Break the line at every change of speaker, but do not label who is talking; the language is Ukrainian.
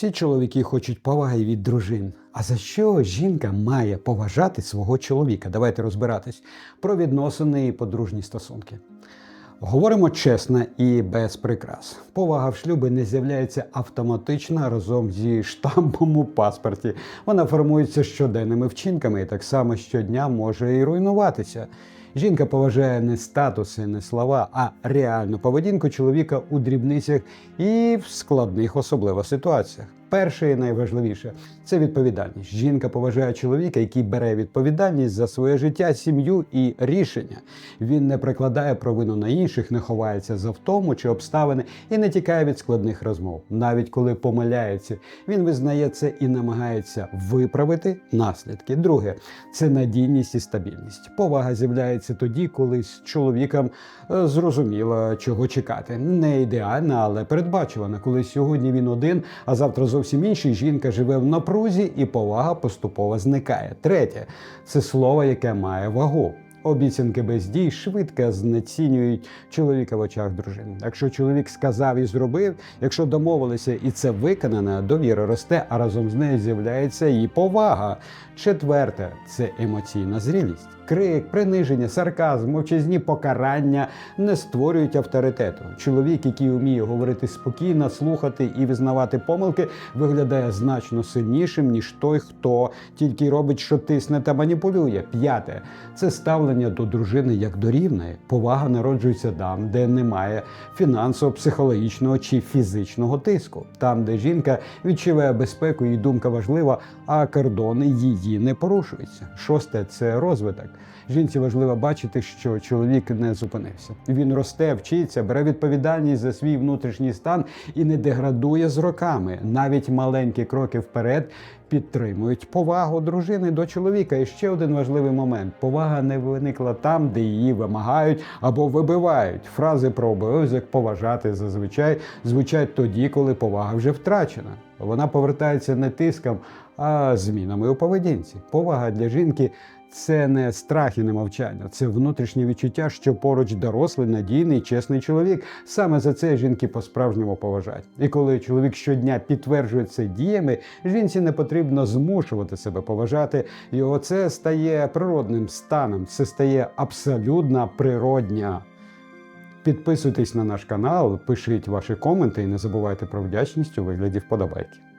Всі чоловіки хочуть поваги від дружин. А за що жінка має поважати свого чоловіка? Давайте розбиратись про відносини і подружні стосунки. Говоримо чесно і без прикрас. Повага в шлюбі не з'являється автоматично разом зі штампом у паспорті. Вона формується щоденними вчинками і так само щодня може і руйнуватися. Жінка поважає не статуси, не слова, а реальну поведінку чоловіка у дрібницях і в складних особливо ситуаціях. Перше і найважливіше це відповідальність. Жінка поважає чоловіка, який бере відповідальність за своє життя, сім'ю і рішення. Він не прикладає провину на інших, не ховається за втому чи обставини і не тікає від складних розмов. Навіть коли помиляється, він визнає це і намагається виправити наслідки. Друге це надійність і стабільність. Повага з'являється тоді, коли з чоловіком е, зрозуміло, чого чекати. Не ідеальна, але передбачувана. Коли сьогодні він один, а завтра зовсім інший, жінка живе в напрузі і повага поступово зникає. Третє це слово, яке має вагу. Обіцянки без дій швидко знецінюють чоловіка в очах дружини. Якщо чоловік сказав і зробив, якщо домовилися і це виконано, довіра росте, а разом з нею з'являється і повага. Четверте це емоційна зрілість. Крик, приниження, сарказм, мовчазні покарання не створюють авторитету. Чоловік, який вміє говорити спокійно, слухати і визнавати помилки, виглядає значно сильнішим, ніж той, хто тільки робить, що тисне та маніпулює. П'яте це ставлення до дружини як до рівної. Повага народжується там, де немає фінансово, психологічного чи фізичного тиску. Там, де жінка відчуває безпеку, її думка важлива, а кордони її не порушуються. Шосте це розвиток. Жінці важливо бачити, що чоловік не зупинився. Він росте, вчиться, бере відповідальність за свій внутрішній стан і не деградує з роками. Навіть маленькі кроки вперед підтримують повагу дружини до чоловіка. І ще один важливий момент: повага не виникла там, де її вимагають або вибивають. Фрази про обов'язок поважати зазвичай звучать тоді, коли повага вже втрачена. Вона повертається не тиском, а змінами у поведінці. Повага для жінки це не страх і не мовчання, це внутрішнє відчуття, що поруч дорослий, надійний, чесний чоловік. Саме за це жінки по-справжньому поважають. І коли чоловік щодня підтверджує це діями, жінці не потрібно змушувати себе поважати. І оце стає природним станом. Це стає абсолютно природня. Підписуйтесь на наш канал, пишіть ваші коменти і не забувайте про вдячність у вигляді вподобайки.